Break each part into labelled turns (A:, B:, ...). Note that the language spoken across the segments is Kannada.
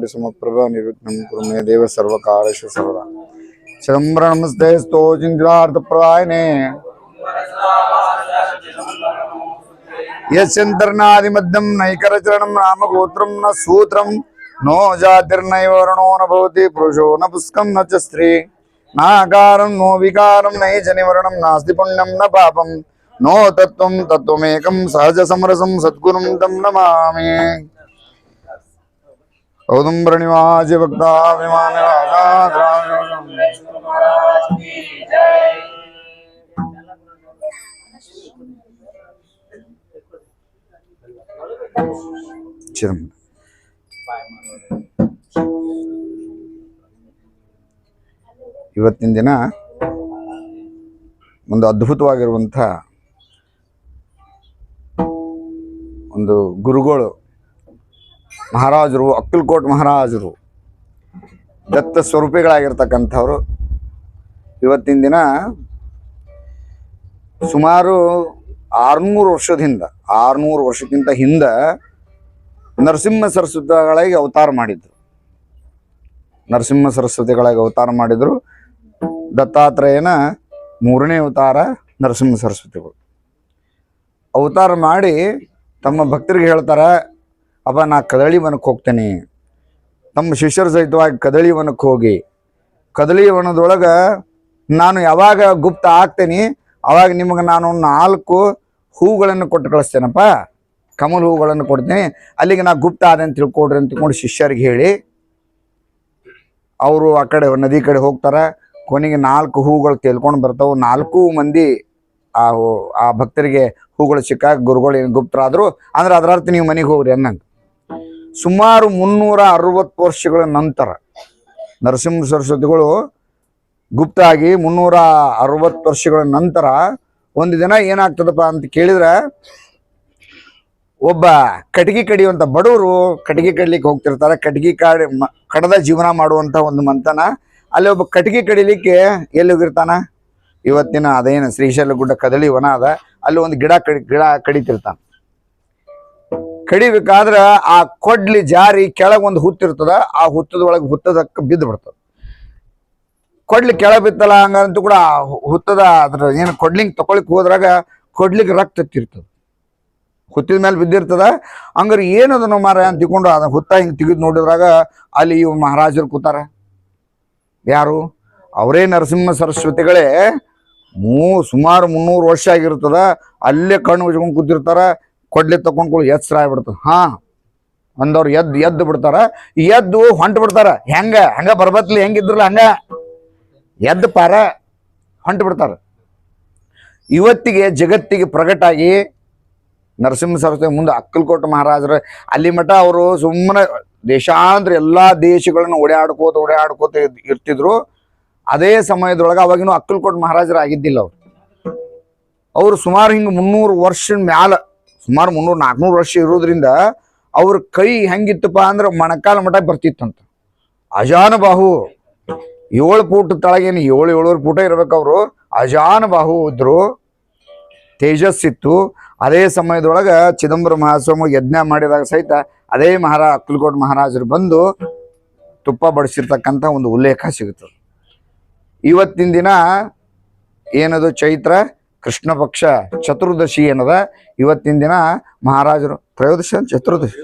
A: కోటి సమప్రభ నిరుత్నం కురుమే దేవ సర్వకారేషు సర్వదా చిదంబర నమస్తే స్తోచింద్రార్థప్రాయనే యశ్చంతర్నాదిమద్దం నైకరచరణం రామగోత్రం న సూత్రం నో జాతిర్నైవరుణో నభవతి పురుషో న పుష్కం నచ స్త్రీ నాకారం నో వికారం నై జనివరణం నాస్తి పుణ్యం న పాపం నో తత్వం తత్వమేకం సహజ సమరసం సద్గుణం తం నమామి ನಿವಾಸಿ ಭಕ್ತ ವಿಮಾನ ಚಿದಂಬರ ಇವತ್ತಿನ ದಿನ ಒಂದು ಅದ್ಭುತವಾಗಿರುವಂಥ ಒಂದು ಗುರುಗಳು ಮಹಾರಾಜರು, ಅಕ್ಕಲ್ಕೋಟ್ ಮಹಾರಾಜರು, ದತ್ತ ಸ್ವರೂಪಿಗಳಾಗಿರ್ತಕ್ಕಂಥವ್ರು. ಇವತ್ತಿನ ದಿನ ಸುಮಾರು ಆರ್ನೂರು ವರ್ಷದ ಹಿಂದೆ ಆರ್ನೂರು ವರ್ಷಕ್ಕಿಂತ ಹಿಂದೆ ನರಸಿಂಹ ಸರಸ್ವತಿಗಳಾಗಿ ಅವತಾರ ಮಾಡಿದ್ರು. ನರಸಿಂಹ ಸರಸ್ವತಿಗಳಾಗಿ ಅವತಾರ ಮಾಡಿದ್ರು. ದತ್ತಾತ್ರೇಯನ ಮೂರನೇ ಅವತಾರ ನರಸಿಂಹ ಸರಸ್ವತಿಗಳು. ಅವತಾರ ಮಾಡಿ ತಮ್ಮ ಭಕ್ತರಿಗೆ ಹೇಳ್ತಾರೆ ಅಪ್ಪ ನಾ ಕದಳಿ ವನಕ್ಕೆ ಹೋಗ್ತೇನೆ. ನಮ್ಮ ಶಿಷ್ಯರ ಸಹಿತವಾಗಿ ಕದಳಿ ವನಕ್ಕೆ ಹೋಗಿ. ಕದಳಿ ವನದೊಳಗೆ ನಾನು ಯಾವಾಗ ಗುಪ್ತ ಆಗ್ತೇನೆ, ಅವಾಗ ನಿಮಗೆ ನಾನು ನಾಲ್ಕು ಹೂಗಳನ್ನು ಕೊಟ್ಟು ಕಳಿಸ್ತೇನಪ್ಪ. ಕಮಲ್ ಹೂಗಳನ್ನು ಕೊಡ್ತೀನಿ. ಅಲ್ಲಿಗೆ ನಾ ಗುಪ್ತ ಆದೆ ಅಂತ ತಿಳ್ಕೊಡ್ರಿ ಅಂತ ತಿಳ್ಕೊಂಡು ಶಿಷ್ಯರಿಗೆ ಹೇಳಿ. ಅವರು ಆ ಕಡೆ ನದಿ ಕಡೆ ಹೋಗ್ತಾರೆ. ಕೊನೆಗೆ ನಾಲ್ಕು ಹೂಗಳು ತೇಲ್ಕೊಂಡು ಬರ್ತಾವೆ. ನಾಲ್ಕು ಮಂದಿ ಆ ಆ ಭಕ್ತರಿಗೆ ಹೂಗಳು ಸಿಕ್ಕಾಗ ಗುರುಗಳು ಏನು ಗುಪ್ತರಾದ್ರು, ಅಂದ್ರೆ ಅದರ ಅರ್ಥ ನೀವು ಮನೆಗೆ ಹೋಗ್ರಿ ಅನ್ನಂಗೆ. ಸುಮಾರು ಮುನ್ನೂರ ಅರವತ್ತು ವರ್ಷಗಳ ನಂತರ ನರಸಿಂಹ ಸರಸ್ವತಿಗಳು ಗುಪ್ತ ಆಗಿ ಮುನ್ನೂರ ಅರವತ್ತು ವರ್ಷಗಳ ನಂತರ ಒಂದು ದಿನ ಏನಾಗ್ತದಪ್ಪ ಅಂತ ಕೇಳಿದ್ರೆ, ಒಬ್ಬ ಕಟಗಿ ಕಡಿಯುವಂತ ಬಡವರು ಕಟಗಿ ಕಡಿಲಿಕ್ಕೆ ಹೋಗ್ತಿರ್ತಾರೆ. ಕಟಗಿ ಕಾಡಿ ಕಡದ ಜೀವನ ಮಾಡುವಂತ ಒಂದು ಮಂತನ. ಅಲ್ಲಿ ಒಬ್ಬ ಕಟಗಿ ಕಡಿಲಿಕ್ಕೆ ಎಲ್ಲಿ ಹೋಗಿರ್ತಾನ? ಇವತ್ತಿನ ಅದೇನು ಶ್ರೀಶೈಲ ಗುಡ್ಡ ಕದಳಿ ವನ ಅದ. ಅಲ್ಲಿ ಒಂದು ಗಿಡ ಕಡಿ, ಗಿಡ ಕಡಿತಿರ್ತಾನ. ಕಡಿಬೇಕಾದ್ರ ಆ ಕೊಡ್ಲಿ ಜಾರಿ ಕೆಳಗೆ ಒಂದು ಹುತ್ತಿರ್ತದ ಆ ಹುತ್ತದೊಳಗೆ ಹುತ್ತದಕ್ಕೆ ಬಿದ್ದು ಬಿಡ್ತದ. ಕೊಡ್ಲಿ ಕೆಳ ಬಿತ್ತಲ್ಲ ಹಂಗಂತೂ ಕೂಡ ಹುತ್ತದ ಅದ್ರ ಏನು ಕೊಡ್ಲಿಂಗ್ ತಕೊಳಿಕ್ ಹೋದ್ರಾಗ ಕೊಡ್ಲಿಗೆ ರಕ್ತ ತಿರ್ತದ. ಹುತ್ತಿದ ಮೇಲೆ ಬಿದ್ದಿರ್ತದ. ಹಂಗಾರೆ ಏನದನ್ನು ಮಾರ ಅಂತ ತಿಕೊಂಡು ಅದ ಹುತ್ತ ಹಿಂಗೆ ತೆಗೆದು ನೋಡಿದ್ರಾಗ ಅಲ್ಲಿ ಇವ್ ಮಹಾರಾಜರು ಕೂತಾರ. ಯಾರು? ಅವರೇ ನರಸಿಂಹ ಸರಸ್ವತಿಗಳೇ. ಮೂ, ಸುಮಾರು ಮುನ್ನೂರು ವರ್ಷ ಆಗಿರ್ತದ. ಅಲ್ಲೇ ಕಣ್ಣು ಉಜ್ಕೊಂಡು ಕೂತಿರ್ತಾರ. ಕೊಡ್ಲಿ ತಕೊಂಡ್ಕೊಳ್ಳಿ ಎಚ್ಚರ ಆಗ್ಬಿಡ್ತು. ಹಾ, ಅಂದವ್ರು ಎದ್ದು ಎದ್ದು ಬಿಡ್ತಾರ. ಎದ್ದು ಹೊಂಟು ಬಿಡ್ತಾರ. ಹೆಂಗ? ಹಂಗ ಬರ್ಬತ್ಲಿ, ಹೆಂಗಿದ್ರಲ್ಲ ಹಂಗ? ಎದ್ದು ಪಾರ, ಹೊಂಟು ಬಿಡ್ತಾರ. ಇವತ್ತಿಗೆ ಜಗತ್ತಿಗೆ ಪ್ರಗಟಾಗಿ ನರಸಿಂಹ ಸರಸ್ವತಿ ಮುಂದೆ ಅಕ್ಕಲ್ಕೋಟ ಮಹಾರಾಜರು, ಅಲ್ಲಿ ಮಠ ಅವರು ಸುಮ್ಮನೆ ದೇಶಾಂತರ ಎಲ್ಲಾ ದೇಶಗಳನ್ನ ಓಡಾಡ್ಕೋತ ಓಡಾಡ್ಕೋತ ಇರ್ತಿದ್ರು. ಅದೇ ಸಮಯದೊಳಗೆ ಅವಾಗಿನೂ ಅಕ್ಕಲ್ಕೋಟ ಮಹಾರಾಜರು ಆಗಿದ್ದಿಲ್ಲ ಅವರು. ಅವರು ಸುಮಾರು ಹಿಂಗೆ ಮುನ್ನೂರು ವರ್ಷ ಮ್ಯಾಲ ಸುಮಾರು ಮುನ್ನೂರು, ನಾಲ್ಕುನೂರು ವರ್ಷ ಇರೋದ್ರಿಂದ ಅವ್ರ ಕೈ ಹೆಂಗಿತ್ತಪ್ಪ ಅಂದ್ರೆ ಮಣಕಾಲ ಮಠ ಬರ್ತಿತ್ತಂತ. ಅಜಾನ ಬಾಹು ಏಳು ಫೂಟ್ ತಳಗೇನು, ಏಳು, ಏಳುವರೆ ಪೂಟ ಇರ್ಬೇಕು ಅವರು. ಅಜಾನ ಬಾಹು ಇದ್ರು ತೇಜಸ್ಸಿತ್ತು. ಅದೇ ಸಮಯದೊಳಗೆ ಚಿದಂಬರ ಮಹಾಸ್ವಾಮಿ ಯಜ್ಞ ಮಾಡಿದಾಗ ಸಹಿತ ಅದೇ ಮಹಾರಾ, ಅಕ್ಕಲಕೋಟ್ ಮಹಾರಾಜರು ಬಂದು ತುಪ್ಪ ಬಡಿಸಿರ್ತಕ್ಕಂಥ ಒಂದು ಉಲ್ಲೇಖ ಸಿಗುತ್ತದೆ. ಇವತ್ತಿನ ದಿನ ಏನದು ಚೈತ್ರ? ಕೃಷ್ಣ ಪಕ್ಷ ಚತುರ್ದಶಿ ಏನದ? ಇವತ್ತಿನ ದಿನ ಮಹಾರಾಜರು ತ್ರಯೋದಶಿ ಚತುರ್ದಶಿ.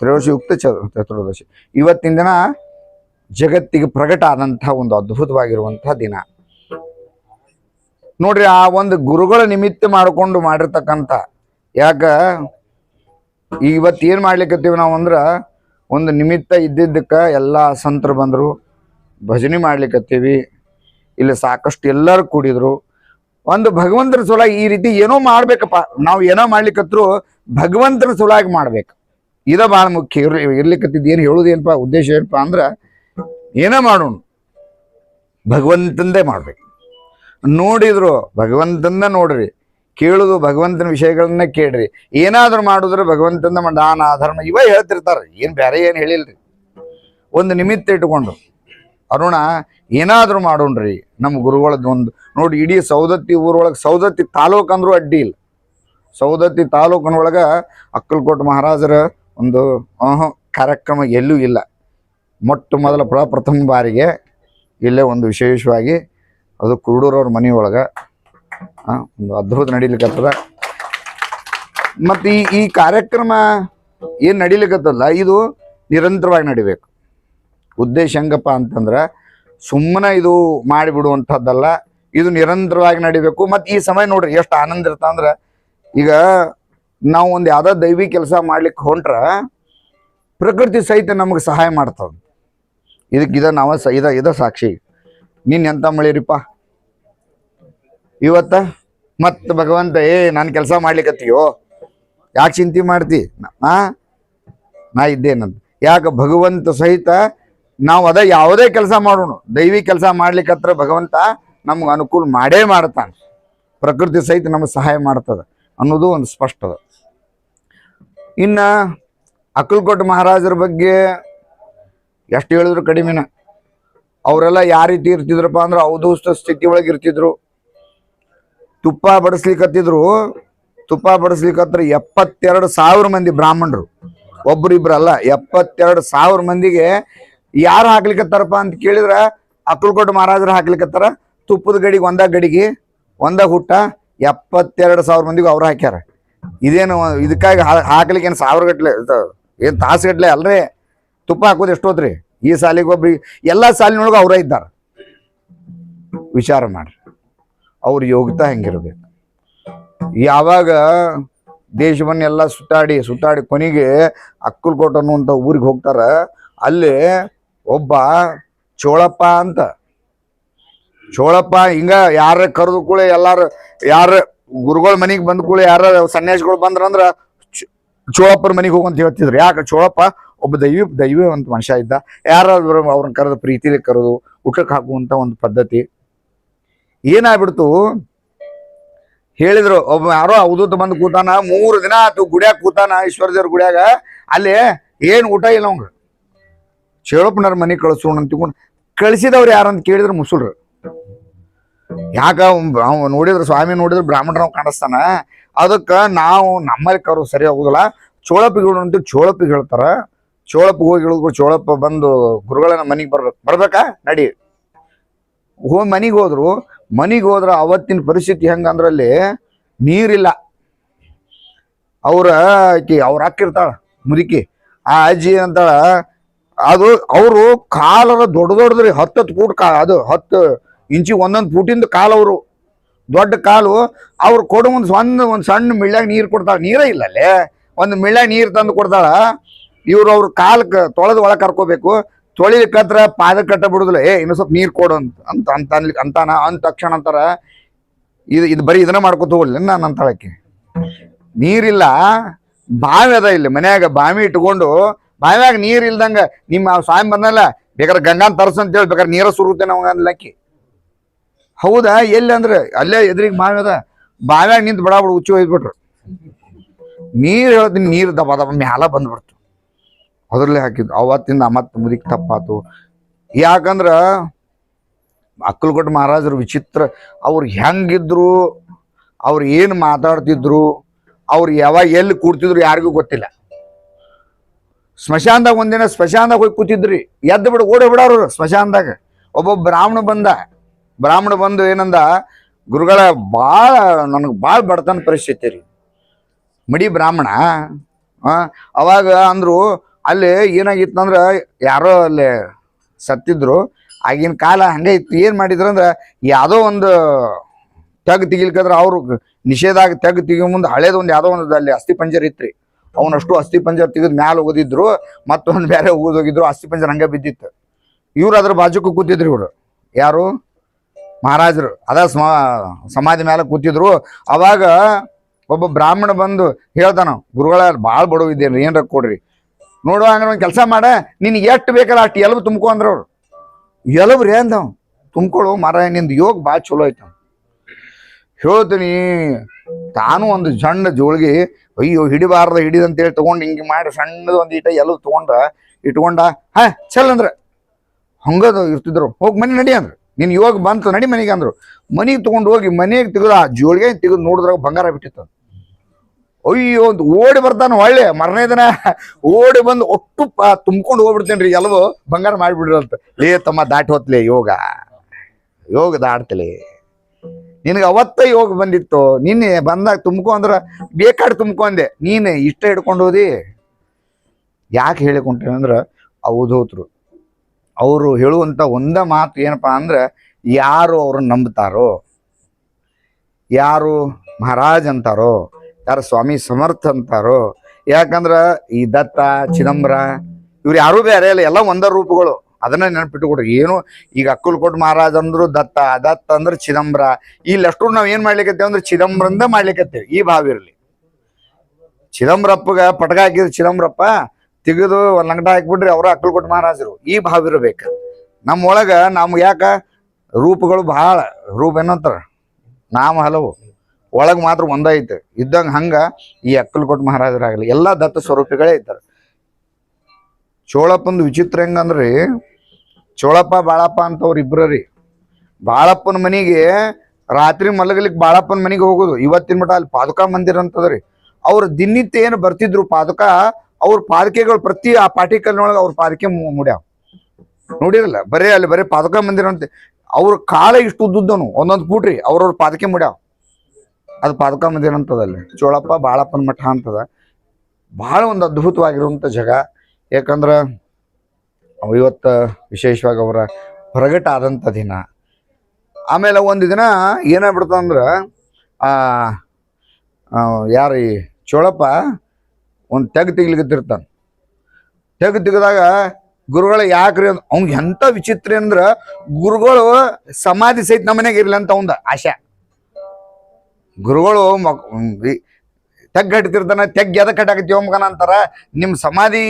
A: ತ್ರಯೋದಶಿ ಯುಕ್ತ ಚತುರ್ದಶಿ. ಇವತ್ತಿನ ದಿನ ಜಗತ್ತಿಗೆ ಪ್ರಕಟ ಆದಂತಹ ಒಂದು ಅದ್ಭುತವಾಗಿರುವಂತಹ ದಿನ. ನೋಡ್ರಿ, ಆ ಒಂದು ಗುರುಗಳ ನಿಮಿತ್ತ ಮಾಡಿಕೊಂಡು ಮಾಡಿರ್ತಕ್ಕಂಥ, ಯಾಕ? ಇವತ್ತು ಏನು ಮಾಡ್ಲಿಕ್ಕತ್ತೀವಿ ನಾವು ಅಂದ್ರ, ಒಂದು ನಿಮಿತ್ತ ಇದ್ದಿದ್ದಕ್ಕ ಎಲ್ಲ ಸಂತರು ಬಂದರು, ಭಜನೆ ಮಾಡ್ಲಿಕ್ಕತ್ತೀವಿ ಇಲ್ಲಿ ಸಾಕಷ್ಟು ಎಲ್ಲರೂ ಕೂಡಿದ್ರು. ಒಂದು ಭಗವಂತನ ಸೊಲಾಗಿ ಈ ರೀತಿ ಏನೋ ಮಾಡ್ಬೇಕಪ್ಪ. ನಾವು ಏನೋ ಮಾಡ್ಲಿಕ್ಕತ್ರು ಭಗವಂತನ ಸೊಲಾಗಿ ಮಾಡ್ಬೇಕು. ಇದ ಭಾಳ ಮುಖ್ಯ. ಇರ್ ಇರ್ಲಿಕ್ಕತ್ತಿದ್ದು ಏನು ಹೇಳುದು ಉದ್ದೇಶ ಏನಪ್ಪ ಅಂದ್ರ ಏನೋ ಮಾಡೋಣ. ಭಗವಂತಂದೇ ಮಾಡ್ಬೇಕು. ನೋಡಿದ್ರು ಭಗವಂತನ ನೋಡ್ರಿ. ಕೇಳುದು ಭಗವಂತನ ವಿಷಯಗಳನ್ನ ಕೇಳ್ರಿ. ಏನಾದ್ರೂ ಮಾಡಿದ್ರೆ ಭಗವಂತನ ದಾನ ಧರ್ಮ ಇವ ಹೇಳ್ತಿರ್ತಾರ. ಏನ್ ಬೇರೆ ಏನ್ ಹೇಳಿಲ್ರಿ. ಒಂದು ನಿಮಿತ್ತ ಇಟ್ಕೊಂಡು ಅರುಣ, ಏನಾದರೂ ಮಾಡೋಣ್ರಿ. ನಮ್ಮ ಗುರುಗಳದ್ದು ಒಂದು, ನೋಡಿ, ಇಡೀ ಸೌದತ್ತಿ ಊರೊಳಗೆ, ಸೌದತ್ತಿ ತಾಲೂಕು ಅಂದ್ರೂ ಅಡ್ಡಿ ಇಲ್ಲ. ಸೌದತ್ತಿ ತಾಲೂಕಿನೊಳಗೆ ಅಕ್ಕಲ್ಕೋಟ್ ಮಹಾರಾಜರ ಒಂದು ಕಾರ್ಯಕ್ರಮ ಎಲ್ಲೂ ಇಲ್ಲ. ಮೊಟ್ಟ ಮೊದಲ ಪ್ರಥಮ ಬಾರಿಗೆ ಇಲ್ಲೇ ಒಂದು ವಿಶೇಷವಾಗಿ ಅದು ಕುರುಡೂರವ್ರ ಮನೆಯೊಳಗೆ ಒಂದು ಅದ್ಭುತ ನಡೀಲಿಕ್ಕತ್ತದ ಮತ್ತು ಈ ಈ ಕಾರ್ಯಕ್ರಮ ಏನು ನಡೀಲಿಕ್ಕತ್ತಲ್ಲ ಇದು ನಿರಂತರವಾಗಿ ನಡಿಬೇಕು. ಉದ್ದೇಶ ಹೆಂಗಪ್ಪ ಅಂತಂದ್ರೆ ಸುಮ್ಮನೆ ಇದು ಮಾಡಿಬಿಡುವಂಥದ್ದಲ್ಲ. ಇದು ನಿರಂತರವಾಗಿ ನಡಿಬೇಕು. ಮತ್ತು ಈ ಸಮಯ ನೋಡ್ರಿ ಎಷ್ಟು ಆನಂದ ಇರ್ತ ಅಂದ್ರೆ ಈಗ ನಾವು ಒಂದು ಯಾವುದೋ ದೈವಿ ಕೆಲಸ ಮಾಡ್ಲಿಕ್ಕೆ ಹೊಂಟ್ರ ಪ್ರಕೃತಿ ಸಹಿತ ನಮಗೆ ಸಹಾಯ ಮಾಡ್ತದ ಇದಕ್ಕೆ ಇದ ನಾವ ಇದ ಇದ ಸಾಕ್ಷಿ. ನೀನ್ ಎಂತ ಮಳಿರಿಪ್ಪ ಇವತ್ತ ಮತ್ ಭಗವಂತ, ಏ ನಾನು ಕೆಲಸ ಮಾಡ್ಲಿಕ್ಕತ್ತೀಯೋ ಯಾಕೆ ಚಿಂತೆ ಮಾಡ್ತಿ? ನಾ ನಾ ಇದ್ದೇನಂತ. ಯಾಕೆ ಭಗವಂತ ಸಹಿತ ನಾವು ಅದ ಯಾವುದೇ ಕೆಲಸ ಮಾಡೋಣ ದೈವಿ ಕೆಲಸ ಮಾಡ್ಲಿಕ್ಕತ್ರ ಭಗವಂತ ನಮ್ಗೆ ಅನುಕೂಲ ಮಾಡೇ ಮಾಡ್ತಾನೆ. ಪ್ರಕೃತಿ ಸಹಿತ ನಮಗೆ ಸಹಾಯ ಮಾಡ್ತದ ಅನ್ನೋದು ಒಂದು ಸ್ಪಷ್ಟ ಅದ ಇನ್ನ ಅಕ್ಕಲ್ಕೋಟ್ ಮಹಾರಾಜರ ಬಗ್ಗೆ ಎಷ್ಟು ಹೇಳಿದ್ರು ಕಡಿಮೆನ. ಅವರೆಲ್ಲ ಯಾವ ರೀತಿ ಇರ್ತಿದ್ರಪ್ಪ ಅಂದ್ರೆ ಅವಧೂಸ್ತ ಸ್ಥಿತಿ ಒಳಗೆ ಇರ್ತಿದ್ರು. ತುಪ್ಪ ಬಡಿಸ್ಲಿಕ್ಕತ್ತಿದ್ರು ತುಪ್ಪ ಬಡಿಸ್ಲಿಕ್ಕತ್ರ ಎಪ್ಪತ್ತೆರಡು ಸಾವಿರ ಮಂದಿ ಬ್ರಾಹ್ಮಣರು. ಒಬ್ರಿಬ್ರಲ್ಲ ಎಪ್ಪತ್ತೆರಡು ಸಾವಿರ ಮಂದಿಗೆ ಯಾರು ಹಾಕ್ಲಿಕ್ಕತ್ತಾರಪ್ಪ ಅಂತ ಕೇಳಿದ್ರ ಅಕ್ಕಲ್ಕೋಟೆ ಮಹಾರಾಜರು ಹಾಕ್ಲಿಕ್ಕತ್ತಾರ ತುಪ್ಪದ ಗಡಿಗೆ ಒಂದ ಗಡಿಗೆ, ಒಂದ ಹುಟ್ಟ, ಎಪ್ಪತ್ತೆರಡು ಸಾವಿರ ಮಂದಿಗೆ ಅವ್ರು ಹಾಕ್ಯಾರ. ಇದೇನು ಇದಕ್ಕಾಗಿ ಹಾಕ್ಲಿಕ್ಕೆ ಏನು ಸಾವಿರ ಗಟ್ಲೆ ಏನು ತಾಸು ಗಟ್ಲೆ ಅಲ್ರಿ? ತುಪ್ಪ ಹಾಕೋದು ಎಷ್ಟೋದ್ರಿ ಈ ಸಾಲಿಗೆ ಒಬ್ರಿ ಎಲ್ಲ ಸಾಲಿನೊಳಗೆ ಅವರೇ ಇದ್ದಾರೆ. ವಿಚಾರ ಮಾಡ್ರಿ. ಅವ್ರ ಯೋಗ್ಯತೆ ಹೆಂಗಿರ್ಬೇಕು. ಯಾವಾಗ ದೇಶವನ್ನೆಲ್ಲ ಸುತ್ತಾಡಿ ಸುತ್ತಾಡಿ ಕೊನೆಗೆ ಅಕ್ಕಲ್ಕೋಟ ಅನ್ನುವಂಥ ಊರಿಗೆ ಹೋಗ್ತಾರ, ಅಲ್ಲಿ ಒಬ್ಬ ಚೋಳಪ್ಪ ಅಂತ. ಚೋಳಪ್ಪ ಹಿಂಗ ಯಾರ ಕರೆದು ಕೂಡ ಎಲ್ಲಾರು ಯಾರ ಗುರುಗಳ ಮನೆಗೆ ಬಂದ ಕೂಡ ಯಾರ ಸನ್ಯಾಸಿಗಳು ಬಂದ್ರಂದ್ರ ಚೋಳಪ್ಪರ ಮನೆಗೆ ಹೋಗಂತ ಹೇಳ್ತಿದ್ರು. ಯಾಕೆ ಚೋಳಪ್ಪ? ಒಬ್ಬ ದೈವಿ ದೈವಿ ಅಂತ ಮನುಷ್ಯ ಇದ್ದ. ಯಾರಾದ್ರು ಅವ್ರನ್ನ ಕರೆದು ಪ್ರೀತಿಲಿ ಕರೆದು ಊಟಕ್ಕೆ ಹಾಕುವಂತ ಒಂದು ಪದ್ಧತಿ. ಏನಾಗ್ಬಿಡ್ತು? ಹೇಳಿದ್ರು, ಒಬ್ಬ ಯಾರೋ ಅವಧೂತ ಬಂದು ಕೂತಾನ, ಮೂರು ದಿನ ಆತು ಗುಡಿಯಾಗ ಕೂತಾನ ಈಶ್ವರ ದೇವ್ರ ಗುಡಿಯಾಗ. ಅಲ್ಲಿ ಏನು ಊಟ ಇಲ್ಲ ಅವಂಗ? ಚೇಳಪ್ಪನವ್ರ ಮನೆ ಕಳಿಸೋಣ ಅಂತ ತಿಳ್ಕೊಂಡು ಕಳಿಸಿದವ್ರು ಯಾರಂತ ಕೇಳಿದ್ರು ಮುಸುಲ್ರು ಯಾಕ ಅವ್ನ್- ಅವ್ ನೋಡಿದ್ರು ಸ್ವಾಮಿ ನೋಡಿದ್ರು ಬ್ರಾಹ್ಮಣರಾವ್ ಕಾಣಿಸ್ತಾನ? ಅದಕ್ಕೆ ನಾವು ನಮ್ಮಲ್ಲಿ ಕರು ಸರಿ ಆಗುದಿಲ್ಲ. ಚೋಳಪ್ಪಿಗೆ ಅಂತ ಚೋಳಪ್ಪಿಗೆ ಹೇಳ್ತಾರ. ಚೋಳಪ್ಪಿಗೆ ಹೋಗಿ ಹೇಳಿದ್ರು ಚೋಳಪ್ಪ ಬಂದು ಗುರುಗಳನ್ನ ಮನೆಗೆ ಬರ್ಬೇಕು ಬರ್ಬೇಕಾ? ನಡಿ. ಹೋಗಿ ಮನೆಗೆ ಹೋದ್ರು. ಮನೆಗೆ ಹೋದ್ರ ಅವತ್ತಿನ ಪರಿಸ್ಥಿತಿ ಹೆಂಗಂದ್ರಲ್ಲಿ ನೀರಿಲ್ಲ. ಅವ್ರ ಆಕಿ, ಅವ್ರ ಹಾಕಿರ್ತಾಳ ಮುದುಕಿ. ಆ ಅಜ್ಜಿ ಅಂತಾಳ ಅದು ಅವರು ಕಾಲರ ದೊಡ್ಡ ದೊಡ್ಡದ್ರಿ ಹತ್ತತ್ತು ಫೂಟ್ ಕಾ, ಅದು ಹತ್ತು ಇಂಚಿ ಒಂದೊಂದು ಫೂಟಿಂದ ಕಾಲು ಅವರು. ದೊಡ್ಡ ಕಾಲು, ಅವ್ರು ಕೊಡು ಒಂದು ಸಣ್ಣ ಒಂದು ಸಣ್ಣ ಮಿಳ್ಯಾಗ ನೀರು ಕೊಡ್ತಾಳೆ. ನೀರೇ ಇಲ್ಲ ಅಲ್ಲೇ. ಒಂದು ಮಿಳ್ಯಾಗ ನೀರು ತಂದು ಕೊಡ್ತಾಳ. ಇವ್ರು ಅವ್ರ ಕಾಲಕ್ಕೆ ತೊಳೆದು ಒಳಗೆ ಕರ್ಕೋಬೇಕು. ತೊಳಿಲಿಕ್ಕತ್ರ ಪಾದ ಕಟ್ಟ ಬಿಡುದಿಲ್ಲ. ಏ, ಇನ್ನು ಸ್ವಲ್ಪ ನೀರು ಕೊಡು ಅಂತ ಅಂತ ಅಂತ ಅನ್ಲಿಕ್ಕೆ ಅಂತಾನ ಅಂದ ತಕ್ಷಣ ಅಂತಾರ. ಇದು ಇದು ಬರೀ ಇದನ್ನ ಮಾಡ್ಕೊತ ಹೋಗ್ಲಿ ನಾನು ಅಂತಾಳಕ್ಕೆ. ನೀರಿಲ್ಲ, ಬಾವಿ ಅದ ಇಲ್ಲಿ ಮನ್ಯಾಗ, ಬಾವಿ ಇಟ್ಕೊಂಡು ಬಾವ್ಯಾಗ ನೀರ್ ಇಲ್ದಂಗ ನಿಮ್ಮ ಸ್ವಾಮಿ ಬಂದಲ್ಲ, ಬೇಕಾದ್ರೆ ಗಂಗಾನ್ ತರ್ಸ ಅಂತ ಹೇಳಿ, ಬೇಕಾದ್ರೆ ನೀರ ಸುರುತ್ತೆ ನಾವು ಅನ್ಲಕ್ಕಿ ಹೌದಾ? ಎಲ್ಲಿ ಅಂದ್ರೆ? ಅಲ್ಲೇ ಎದ್ರಿಗೆ ಬಾವಿ ಅದ. ಬಾವ್ಯಾಗ ನಿಂತು ಬಡ ಬಿಡು ಉಚ್ಚಿ ಒಯ್ದ್ಬಿಟ್ರು. ನೀರು ಹೇಳ್ತೀನಿ ನೀರು ದಬ ದಬ ಮ್ಯಾಲ ಬಂದ್ಬಿಡ್ತು. ಅದ್ರಲ್ಲೇ ಹಾಕಿದ್ದು. ಅವತ್ತಿಂದ ಮತ್ತೆ ಮುದಿಕ್ ತಪ್ಪಾತು. ಯಾಕಂದ್ರ ಅಕ್ಕಲ್ಕೋಟ್ ಮಹಾರಾಜರು ವಿಚಿತ್ರ. ಅವ್ರು ಹೆಂಗಿದ್ರು, ಅವ್ರು ಏನು ಮಾತಾಡ್ತಿದ್ರು, ಅವ್ರು ಯಾವಾಗ ಎಲ್ಲಿ ಕೂಡ್ತಿದ್ರು ಯಾರಿಗೂ ಗೊತ್ತಿಲ್ಲ. ಸ್ಮಶಾನದಾಗ ಒಂದಿನ ಸ್ಮಶಾನದಾಗ ಹೋಗಿ ಕೂತಿದ್ರಿ. ಎದ್ದು ಬಿಡು, ಓಡಿ ಬಿಡೋರು ಸ್ಮಶಾನದಾಗ. ಒಬ್ಬ ಬ್ರಾಹ್ಮಣ ಬಂದ. ಬ್ರಾಹ್ಮಣ ಬಂದು ಏನಂದ, ಗುರುಗಳ ಭಾಳ ನನಗೆ ಭಾಳ ಬಡತನ ಪರಿಸ್ಥಿತಿ ರೀ. ಮಡಿ ಬ್ರಾಹ್ಮಣ ಅವಾಗ ಅಂದರು, ಅಲ್ಲಿ ಏನಾಗಿತ್ತಂದ್ರೆ, ಯಾರೋ ಅಲ್ಲಿ ಸತ್ತಿದ್ರು. ಆಗಿನ ಕಾಲ ಹಂಗೆ ಇತ್ತು. ಏನು ಮಾಡಿದ್ರು ಅಂದ್ರೆ ಯಾವುದೋ ಒಂದು ತೆಗ್ ತೆಗಿಲಿಕ್ಕಂದ್ರೆ ಅವರು ನಿಷೇಧ ತೆಗ್ ತೆಗಿಯೋ ಮುಂದೆ ಹಳೇದು ಒಂದು ಯಾವುದೋ ಒಂದು ಅಲ್ಲಿ ಅಸ್ಥಿ ಪಂಜರ ಇತ್ರಿ. ಅವನಷ್ಟು ಅಸ್ಥಿ ಪಂಜರ್ ತೆಗೆದು ಮ್ಯಾಲ ಓದಿದ್ರು ಮತ್ತೊಂದು ಬೇರೆ ಹೋಗಿದ್ರು, ಅಸ್ಥಿ ಪಂಜರ ಹಂಗೆ ಬಿದ್ದಿತ್ತು. ಇವ್ರು ಅದ್ರ ಬಾಜುಕು ಕೂತಿದ್ರು ಇವ್ರು. ಯಾರು? ಮಹಾರಾಜರು. ಅದ ಸ್ಮ, ಸಮಾಧಿ ಮೇಲೆ ಕೂತಿದ್ರು. ಅವಾಗ ಒಬ್ಬ ಬ್ರಾಹ್ಮಣ ಬಂದು ಹೇಳ್ತಾನ ಗುರುಗಳ ಭಾಳ ಬಡವಿದ್ದೇನೆ ಏನರ ಕೊಡ್ರಿ? ನೋಡುವ ಅಂದ್ರೆ ಒಂದು ಕೆಲಸ ಮಾಡ, ನಿನಗೆ ಎಷ್ಟು ಬೇಕಲ್ಲ ಅಷ್ಟು ಎಲಬು ತುಂಬ್ಕೊ ಎಲ್ಬ್ರಿ ಅಂದವ್ ತುಂಬ್ಕೊಳ್ಳು ಮರ, ನಿಂದು ಯೋಗ ಭಾಳ ಚಲೋ ಐತೆ ಹೇಳ್ತೀನಿ ತಾನು ಒಂದು ಸಣ್ಣ ಜೋಳಿಗೆ, ಅಯ್ಯೋ, ಹಿಡಿಬಾರ್ದ, ಹಿಡಿದ ಅಂತೇಳಿ ತಗೊಂಡು ಹಿಂಗೆ ಮಾಡಿ ಸಣ್ಣದ ಒಂದು ಈಟ ಎಲ್ಲ ತಗೊಂಡ, ಇಟ್ಕೊಂಡ, ಹಾ, ಚಲ್ ಅಂದ್ರೆ. ಹಂಗದ ಇರ್ತಿದ್ರು. ಹೋಗಿ ಮನೆ ನಡಿ ಅಂದ್ರು. ನೀನು ಇವಾಗ ಬಂತು ನಡಿ ಮನೆಗೆ ಅಂದ್ರು. ಮನೆಗೆ ತಗೊಂಡು ಹೋಗಿ ಮನೆಗೆ ತೆಗೆದು ಆ ಜೋಳಿಗೆ ತೆಗೆದು ನೋಡಿದ್ರಾಗ ಬಂಗಾರ ಬಿಟ್ಟಿತ್ತು ಅಯ್ಯೋ, ಅಂತ ಓಡಿ ಬರ್ತಾನೆ ಒಳ್ಳೆ, ಮರನೇ ದಿನ ಓಡಿ ಬಂದು ಒಟ್ಟು ತುಂಬ್ಕೊಂಡು ಹೋಗ್ಬಿಡ್ತೇನೆ ರೀ ಎಲ್ಲವೂ. ಬಂಗಾರ ಮಾಡಿಬಿಡ್ರಿ ಅಂತ. ಲೇ ತಮ್ಮ, ದಾಟಿ ಹೋತ್ಲೆ ಯೋಗ. ಯೋಗ ದಾಟ್ತಲೆ. ನಿನಗೆ ಅವತ್ತ ಯೋಗ ಬಂದಿತ್ತು. ನಿನ್ನೆ ಬಂದಾಗ ತುಂಬ್ಕೊ ಅಂದ್ರೆ ಬೇಕಾಡ್ ತುಂಬ್ಕೊಂಡೆ ನೀನು ಇಷ್ಟ ಹಿಡ್ಕೊಂಡು ಹೋದಿ? ಯಾಕೆ ಹೇಳಿಕೊಂಡೆ ಅಂದ್ರೆ ಅವಧೂತರು. ಅವರು ಹೇಳುವಂಥ ಒಂದ ಮಾತು ಏನಪ್ಪಾ ಅಂದ್ರೆ ಯಾರು ಅವ್ರನ್ನ ನಂಬ್ತಾರೋ, ಯಾರು ಮಹಾರಾಜ್ ಅಂತಾರೋ, ಯಾರು ಸ್ವಾಮಿ ಸಮರ್ಥ ಅಂತಾರೋ, ಯಾಕಂದ್ರೆ ಈ ದತ್ತ, ಚಿದಂಬರ ಇವ್ರು ಯಾರೂ ಬೇರೆ ಇಲ್ಲ, ಎಲ್ಲ ಒಂದ ರೂಪಗಳು. ಅದನ್ನ ನೆನಪಿಟ್ಟುಕೊಡ್ರಿ ಏನು ಈಗ ಅಕ್ಕಲ್ಕೋಟ್ ಮಹಾರಾಜ್ ಅಂದ್ರು ದತ್ತ ದತ್ತ ಅಂದ್ರೆ ಚಿದಂಬರ. ಇಲ್ಲಷ್ಟು ನಾವ್ ಏನ್ ಮಾಡ್ಲಿಕ್ಕತ್ತೇವೆ ಅಂದ್ರೆ ಚಿದಂಬರಂದ ಮಾಡ್ಲಿಕ್ಕತ್ತೇವೆ ಈ ಭಾವ ಇರಲಿ. ಚಿದಂಬರಪ್ಪಗ ಪಟಕ ಹಾಕಿದ್ರು ಚಿದಂಬರಪ್ಪ, ತೆಗೆದು ಒಂದ್ ಲಂಗಟ ಹಾಕ್ಬಿಟ್ರಿ ಅವ್ರ ಅಕ್ಕಲ್ಕೋಟ್ ಮಹಾರಾಜರು. ಈ ಭಾವ ಇರ್ಬೇಕು. ನಮ್ಮೊಳಗ ನಮ್ಗೆ ಯಾಕ ರೂಪಗಳು ಬಹಳ ರೂಪ ಏನಂತಾರ? ನಾಮ ಹಲವು. ಒಳಗ್ ಮಾತ್ರ ಒಂದೈತೆ ಇದ್ದಂಗ ಹಂಗ ಈ ಅಕ್ಕಲ್ಕೋಟ್ ಮಹಾರಾಜರಾಗಲಿ. ಎಲ್ಲಾ ದತ್ತ ಸ್ವರೂಪಿಗಳೇ ಇದ್ದಾರೆ ಚೋಳಪ್ಪಂದು ವಿಚಿತ್ರ ಹೆಂಗಂದ್ರಿ, ಚೋಳಪ್ಪ, ಬಾಳಪ್ಪ ಅಂತವ್ರು ಇಬ್ರ ರೀ. ಬಾಳಪ್ಪನ ಮನೆಗೆ ರಾತ್ರಿ ಮಲಗಲಿಕ್ಕೆ ಬಾಳಪ್ಪನ ಮನೆಗೆ ಹೋಗೋದು. ಇವತ್ತಿನ ಮಟ್ಟ ಅಲ್ಲಿ ಪಾದುಕಾ ಮಂದಿರ ಅಂತದ್ರಿ ಅವ್ರ ದಿನನಿತ್ಯ ಏನು ಬರ್ತಿದ್ರು ಪಾದುಕ, ಅವ್ರ ಪಾದಕೆಗಳು ಪ್ರತಿ ಆ ಪಾಟಿಕಲ್ನೊಳಗೆ ಅವ್ರ ಪಾದಕೆ ಮುಡ್ಯಾವ. ನೋಡಿರಲ್ಲ, ಬರೇ ಅಲ್ಲಿ ಬರೇ ಪಾದುಕ ಮಂದಿರ ಅಂತ. ಅವ್ರ ಕಾಲ ಇಷ್ಟು ಉದ್ದುದ್ದನು. ಒಂದೊಂದು ಕೂಟ್ರಿ ಅವ್ರವ್ರ ಪಾದಕೆ ಮುಡ್ಯಾವ. ಅದು ಪಾದಕ ಮಂದಿರ ಅಂತದಲ್ಲಿ ಚೋಳಪ್ಪ, ಬಾಳಪ್ಪನ ಮಠ ಅಂತದ. ಬಹಳ ಒಂದು ಅದ್ಭುತವಾಗಿರುವಂಥ ಜಾಗ. ಯಾಕಂದ್ರ ಇವತ್ತು ವಿಶೇಷವಾಗಿ ಅವರ ಪ್ರಗಟ ಆದಂಥ ದಿನ. ಆಮೇಲೆ ಒಂದು ದಿನ ಏನಾಗ್ಬಿಡ್ತಂದ್ರೆ ಯಾರು ಈ ಚೋಳಪ್ಪ ಒಂದು ತೆಗ್ ತೆಗಿಲಿಕತ್ತಿರ್ತಾನ. ತೆಗ್ ತೆಗೆದಾಗ ಗುರುಗಳು ಯಾಕ್ರಿ ಅಂದ್, ಅವ್ನಿಗೆ ಎಂಥ ವಿಚಿತ್ರ ಅಂದ್ರೆ ಗುರುಗಳು ಸಮಾಧಿ ಸಹಿತ ನಮ್ಮ ಮನೆಗೆ ಇರ್ಲಿ ಅಂತ ಅವಂದ ಆಶೆ. ಗುರುಗಳು ಈ ತೆಗ್ ಎದ ತೆಗ್ ಎದಕ್ ಕಟ್ಟಾಕತ್ತೀವ ಮಗನ ಅಂತಾರ? ನಿಮ್ ಸಮಾಧಿ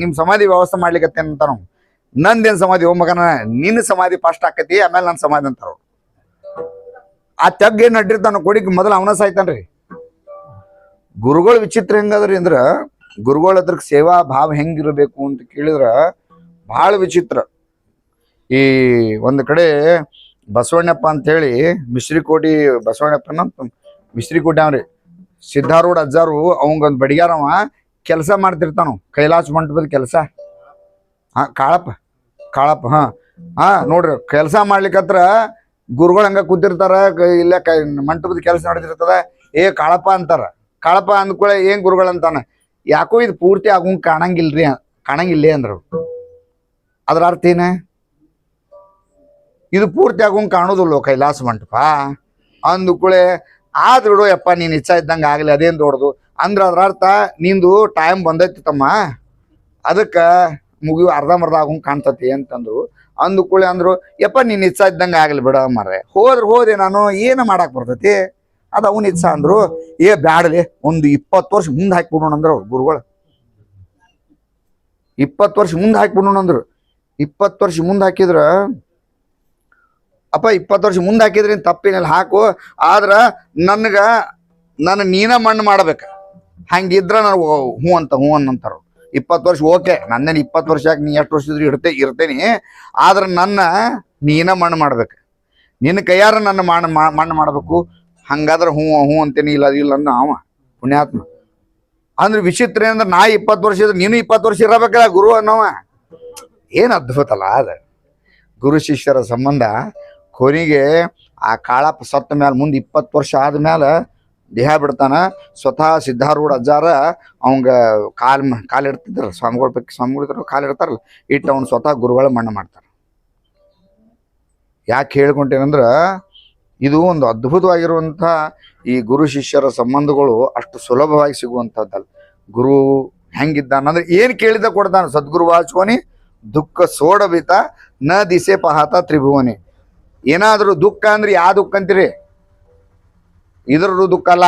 A: ನಿಮ್ ಸಮಾಧಿ ವ್ಯವಸ್ಥೆ ಮಾಡ್ಲಿಕ್ಕೆ ಅಂತಾರ. ನಂದೇನ್ ಸಮಾಧಿ? ಹೋಮಗನ ಮಗನ ನಿನ್ನ ಸಮಾಧಿ ಫಸ್ಟ್ ಆಕತಿ ಆಮೇಲೆ ನನ್ನ ಸಮಾಧಿ ಅಂತಾರ. ಆ ತೆಗ್ ಏನ್ ಅಡ್ಡಿರ್ತಾನ ಕೊಡಿಕ್ ಮೊದಲು ಅವನ ಸಾಯ್ತಾನ್ರಿ ಗುರುಗಳು ವಿಚಿತ್ರ ಹೆಂಗದ್ರಿ ಅಂದ್ರ, ಗುರುಗಳ ಹತ್ರ ಸೇವಾ ಭಾವ ಹೆಂಗಿರಬೇಕು ಅಂತ ಕೇಳಿದ್ರ ಬಹಳ ವಿಚಿತ್ರ. ಈ ಒಂದ್ ಕಡೆ ಬಸವಣ್ಣಪ್ಪ ಅಂತ ಹೇಳಿ ಮಿಶ್ರಿಕೋಟಿ ಬಸವಣ್ಣಪ್ಪನ ಮಿಶ್ರಿಕೋಟಿ ಅವ್ರಿ ಸಿದ್ಧಾರೂಢ ಅಜ್ಜಾರು, ಅವಂಗೊಂದು ಬಡಿಗಾರವ ಕೆಲಸ ಮಾಡ್ತಿರ್ತಾನು ಕೈಲಾಸ ಮಂಟಪದ ಕೆಲಸ. ಹಾ, ಕಾಳಪ್ಪ ಕಾಳಪ್ಪ, ಹಾ. ಹಾ, ನೋಡ್ರಿ, ಕೆಲಸ ಮಾಡ್ಲಿಕ್ಕತ್ರ ಗುರುಗಳು ಹಂಗ ಕೂತಿರ್ತಾರ ಇಲ್ಲ ಮಂಟಪದ ಕೆಲಸ ನಡೆದಿರ್ತದ. ಏ, ಕಾಳಪ್ಪ ಅಂತಾರ. ಕಾಳಪ್ಪ ಅಂದ್ಕೊಳ್ಳೆ ಏನ್ ಗುರುಗಳು ಅಂತಾನ? ಯಾಕೋ ಇದು ಪೂರ್ತಿ ಆಗೋಂಗ್ ಕಾಣಂಗಿಲ್ರಿ, ಕಾಣಂಗಿಲ್ಲ ಅಂದ್ರು. ಅದ್ರ ಅರ್ಥ ಏನ? ಇದು ಪೂರ್ತಿ ಆಗೋಂಗ್ ಕಾಣೋದಿಲ್ಲ ಕೈಲಾಸ ಮಂಟಪ. ಅಂದ್ಕೂಳೆ ಆದ್ ಬಿಡು ಯಪ್ಪ, ನೀನ್ ಇಚ್ಛಾ ಇದ್ದಂಗ ಆಗಲಿ, ಅದೇನ್ ದೊಡ್ಡದು? ಅಂದ್ರ ಅದ್ರ ಅರ್ಥ ನಿಂದು ಟೈಮ್ ಬಂದೈತಿ ತಮ್ಮ. ಅದಕ್ಕ ಮುಗಿಯು ಅರ್ಧಂಬರ್ಧ ಆಗೋಂಗ್ ಕಾಣ್ತತಿ ಅಂತಂದ್ರು. ಅಂದ್ಕೂಳೆ ಅಂದ್ರು, ಯಪ್ಪ, ನೀನ್ ಇಚ್ಛಾ ಇದ್ದಂಗ ಆಗಲಿ ಬಿಡ ಮರ್ರೆ. ಹೋದ್ರೆ ಹೋದೆ ನಾನು ಏನು ಮಾಡಕ್ಕೆ ಬರ್ತೈತಿ? ಅದು ಅವನ ಇಚ್ಛಾ ಅಂದ್ರು, ಏ, ಬ್ಯಾಡಲಿ, ಒಂದು ಇಪ್ಪತ್ತು ವರ್ಷ ಮುಂದೆ ಹಾಕ್ಬಿಡೋಣ ಅಂದ್ರೆ ಅವ್ರು ಗುರುಗಳು. ಇಪ್ಪತ್ತು ವರ್ಷ ಮುಂದೆ ಹಾಕ್ಬಿಡೋಣ ಅಂದ್ರು. ಇಪ್ಪತ್ತು ವರ್ಷ ಮುಂದೆ ಹಾಕಿದ್ರ ಅಪ್ಪ, ಇಪ್ಪತ್ತು ವರ್ಷ ಮುಂದೆ ಹಾಕಿದ್ರೆ ತಪ್ಪಿನಲ್ಲಿ ಹಾಕು. ಆದ್ರೆ ನನಗೆ ನನ್ನ ನೀನ ಮಣ್ಣು ಮಾಡ್ಬೇಕು. ಹಂಗಿದ್ರೆ ನಾನು ಹ್ಞೂ ಅಂತ ಹ್ಞೂ ಅನ್ನಂತಾರ ಇಪ್ಪತ್ತು ವರ್ಷ ಓಕೆ, ನನ್ನೇನು ಇಪ್ಪತ್ತು ವರ್ಷ ಯಾಕೆ ನೀ ಎಷ್ಟು ವರ್ಷ ಇದ್ರು ಇರ್ತೇನೆ. ಆದ್ರೆ ನನ್ನ ನೀನ ಮಣ್ಣು ಮಾಡ್ಬೇಕು. ನಿನ್ನ ಕೈಯಾರ ನನ್ನ ಮಣ್ಣು ಮಣ್ಣು ಮಾಡ್ಬೇಕು. ಹಂಗಾದ್ರೆ ಹ್ಞೂ ಹ್ಞೂ ಅಂತೇನಿ, ಇಲ್ಲ ಇಲ್ಲ ಅಂದ ಅವ, ಪುಣ್ಯಾತ್ಮ. ಅಂದ್ರೆ ವಿಚಿತ್ರ ಅಂದ್ರೆ ನಾ ಇಪ್ಪತ್ತು ವರ್ಷ ಇದ್ರೆ ನೀನು ಇಪ್ಪತ್ತು ವರ್ಷ ಇರಬೇಕಲ್ಲ ಗುರು ಅನ್ನೋವ. ಏನು ಅದ್ಭುತ ಅಲ್ಲ ಅದು ಗುರು ಶಿಷ್ಯರ ಸಂಬಂಧ ಕೊನೆಗೆ ಆ ಕಾಳಪ್ಪ ಸತ್ತ ಮೇಲೆ ಮುಂದೆ ಇಪ್ಪತ್ತು ವರ್ಷ ಆದ್ಮೇಲೆ ದೇಹ ಬಿಡ್ತಾನ. ಸ್ವತಃ ಸಿದ್ಧಾರೂಢ ಅಜ್ಜಾರ ಅವಂಗ ಕಾಲ್ ಮ- ಕಾಲ್ ಇಡ್ತಿದ್ರ ಸ್ವಾಮಿಗಳ ಪೈಕಿ ಸ್ವಾಮಿಗಳು ಕಾಲಿಡ್ತಾರಲ್ಲ ಕಾಲ್ ಇಟ್ಟು ಅವ್ನು ಸ್ವತಃ ಗುರುಗಳ ಮಣ್ಣು ಮಾಡ್ತಾರ. ಯಾಕೆ ಹೇಳ್ಕೊಂಟೇನಂದ್ರೆ, ಇದು ಒಂದು ಅದ್ಭುತವಾಗಿರುವಂಥ ಈ ಗುರು ಶಿಷ್ಯರ ಸಂಬಂಧಗಳು ಅಷ್ಟು ಸುಲಭವಾಗಿ ಸಿಗುವಂಥದ್ದಲ್ಲ. ಗುರು ಹೆಂಗಿದ್ದಾನ ಅಂದ್ರೆ ಏನು ಕೇಳಿದ ಕೊಡ್ತಾನೆ, ಸದ್ಗುರು ವಾಚುವನಿ ದುಃಖ ಸೋಡಬಿತ, ನ ದಿಸೆ ಪಹಾತ ತ್ರಿಭುವನಿ. ಏನಾದ್ರೂ ದುಃಖ ಅಂದ್ರೆ ಯಾವ ದುಃಖ ಅಂತೀರಿ? ಇದ್ರದ್ದು ದುಃಖ ಅಲ್ಲ.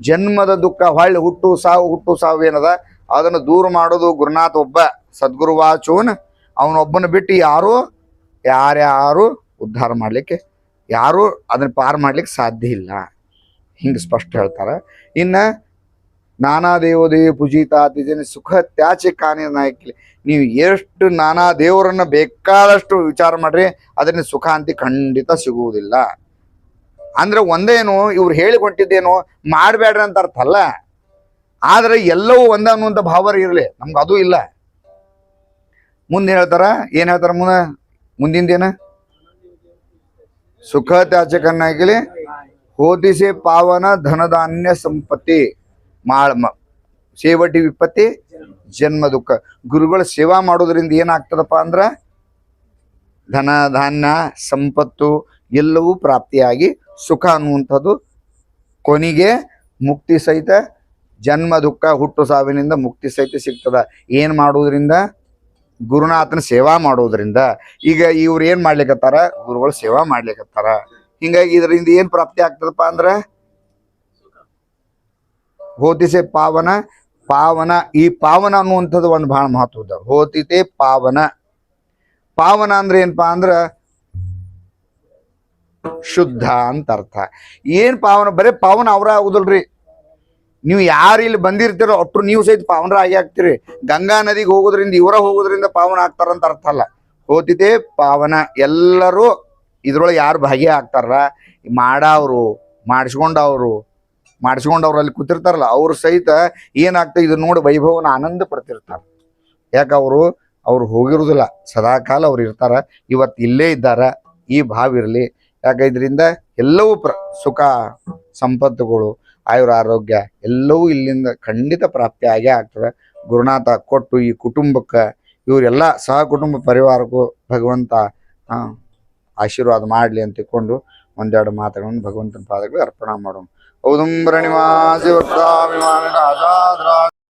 A: ಜನ್ಮದ ದುಃಖ, ಹೊಳ್ಳಿ ಹುಟ್ಟು ಸಾವು ಹುಟ್ಟು ಸಾವು ಏನದ? ಅದನ್ನು ದೂರ ಮಾಡೋದು ಗುರುನಾಥ ಒಬ್ಬ, ಸದ್ಗುರು ವಾಚೋನ್ ಅವನೊಬ್ಬನ ಬಿಟ್ಟು ಯಾರು? ಯಾರ್ಯಾರು ಉದ್ಧಾರ ಮಾಡಲಿಕ್ಕೆ, ಯಾರು ಅದನ್ನ ಪಾರು ಮಾಡ್ಲಿಕ್ಕೆ ಸಾಧ್ಯ ಇಲ್ಲ. ಹಿಂಗೆ ಸ್ಪಷ್ಟ ಹೇಳ್ತಾರೆ. ಇನ್ನ ನಾನಾ ದೇವದೇವಿ ಪೂಜಿತ ತಿಜನ ಸುಖ ತ್ಯಾಚೆ ಕಾನಿ ನಾಯಕಿ ನೀವು ಎಷ್ಟು ನಾನಾ ದೇವರನ್ನ ಬೇಕಾದಷ್ಟು ವಿಚಾರ ಮಾಡ್ರಿ, ಅದರಿಂದ ಸುಖಾಂತಿ ಖಂಡಿತ ಸಿಗುವುದಿಲ್ಲ. ಅಂದ್ರೆ ಒಂದೇನು, ಇವ್ರು ಹೇಳಿಕೊಟ್ಟಿದ್ದೇನು ಮಾಡಬೇಡ್ರಿ ಅಂತ ಅರ್ಥ ಅಲ್ಲ. ಆದ್ರೆ ಎಲ್ಲವೂ ಒಂದ ಅನ್ನುವಂಥ ಭಾವ ಇರಲಿ, ನಮ್ಗೆ ಅದು ಇಲ್ಲ. ಮುಂದೆ ಹೇಳ್ತಾರ, ಏನ್ ಹೇಳ್ತಾರ ಮುಂದ? ಮುಂದಿಂದೇನ? ಸುಖ ತ್ಯಾಚಕನ್ನಾಗಲಿ ಹೋದಿಸಿ ಪಾವನ ಧನಧಾನ್ಯ ಸಂಪತ್ತಿ. ಮಾಳ ಮ- ಸೇವಟಿ ವಿಪತ್ತಿ ಜನ್ಮ ದುಃಖ. ಗುರುಗಳ ಸೇವಾ ಮಾಡೋದ್ರಿಂದ ಏನಾಗ್ತದಪ್ಪ ಅಂದ್ರೆ ಧನ, ಧಾನ್ಯ, ಸಂಪತ್ತು ಎಲ್ಲವೂ ಪ್ರಾಪ್ತಿಯಾಗಿ ಸುಖ ಅನ್ನುವಂಥದ್ದು ಕೊನೆಗೆ ಮುಕ್ತಿ ಸಹಿತ ಜನ್ಮ ದುಃಖ ಹುಟ್ಟು ಸಾವಿನಿಂದ ಮುಕ್ತಿ ಸಹಿತ ಸಿಗ್ತದ. ಏನು ಮಾಡೋದ್ರಿಂದ? ಗುರುನಾಥನ ಸೇವಾ ಮಾಡೋದ್ರಿಂದ. ಈಗ ಇವ್ರು ಏನು ಮಾಡ್ಲಿಕತ್ತಾರ? ಗುರುಗಳು ಸೇವಾ ಮಾಡ್ಲಿಕತ್ತಾರ. ಹಿಂಗಾಗಿ ಇದರಿಂದ ಏನು ಪ್ರಾಪ್ತಿ ಆಗ್ತದಪ್ಪ ಅಂದ್ರ ಹೋತಿಸೆ ಪಾವನ ಪಾವನ, ಈ ಪಾವನ ಅನ್ನುವಂಥದ್ದು ಒಂದು ಬಹಳ ಮಹತ್ವದ ಹೋತಿತೆ ಪಾವನ. ಪಾವನ ಅಂದ್ರೆ ಏನಪ್ಪಾ ಅಂದ್ರ ಶುದ್ಧ ಅಂತ ಅರ್ಥ. ಏನ್ ಪಾವನ? ಬರೇ ಪಾವನ ಅವ್ರ ಆಗುದಲ್ರಿ. ನೀವು ಯಾರು ಇಲ್ಲಿ ಬಂದಿರ್ತೀರೋ ಅಷ್ಟು ನೀವು ಸಹಿತ ಪಾವನರ ಆಗಿ ಆಗ್ತೀರಿ. ಗಂಗಾ ನದಿಗೆ ಹೋಗೋದ್ರಿಂದ, ಇವರ ಹೋಗೋದ್ರಿಂದ ಪಾವನ ಆಗ್ತಾರಂತ ಅರ್ಥ ಅಲ್ಲ. ಹೋತಿತೆ ಪಾವನ. ಎಲ್ಲರೂ ಇದ್ರೊಳಗೆ ಯಾರು ಭಾಗಿ ಆಗ್ತಾರ? ಮಾಡಾವ್ರು, ಮಾಡಿಸ್ಕೊಂಡವ್ರು ಮಾಡಿಸ್ಕೊಂಡವ್ರು ಅಲ್ಲಿ ಕೂತಿರ್ತಾರಲ್ಲ, ಅವ್ರು ಸಹಿತ ಏನಾಗ್ತದೆ ಇದನ್ನ ನೋಡಿ ವೈಭವನ ಆನಂದ ಪಡ್ತಿರ್ತಾರೆ. ಯಾಕೆ ಅವರು, ಅವ್ರು ಹೋಗಿರುದಿಲ್ಲ, ಸದಾಕಾಲ ಅವ್ರು ಇರ್ತಾರ, ಇವತ್ತು ಇಲ್ಲೇ ಇದ್ದಾರ, ಈ ಭಾವ ಇರಲಿ. ಯಾಕೆ ಇದರಿಂದ ಎಲ್ಲವೂ ಪ್ರ, ಸುಖ, ಸಂಪತ್ತುಗಳು, ಆಯುರ ಆರೋಗ್ಯ ಎಲ್ಲವೂ ಇಲ್ಲಿಂದ ಖಂಡಿತ ಪ್ರಾಪ್ತಿ ಆಗೇ ಆಗ್ತದೆ. ಗುರುನಾಥ ಕೊಟ್ಟು ಈ ಕುಟುಂಬಕ್ಕೆ, ಇವರೆಲ್ಲ ಸಹ ಕುಟುಂಬ ಪರಿವಾರಕ್ಕೂ ಭಗವಂತ ಆಶೀರ್ವಾದ ಮಾಡಲಿ ಅಂತ ತಿಳ್ಕೊಂಡು ಒಂದೆರಡು ಮಾತುಗಳನ್ನು ಭಗವಂತನ ಪಾದಗಳು ಅರ್ಪಣೆ ಮಾಡೋಣ. ઔદુંબર નિવાસી વક્તાભિમાન રાજા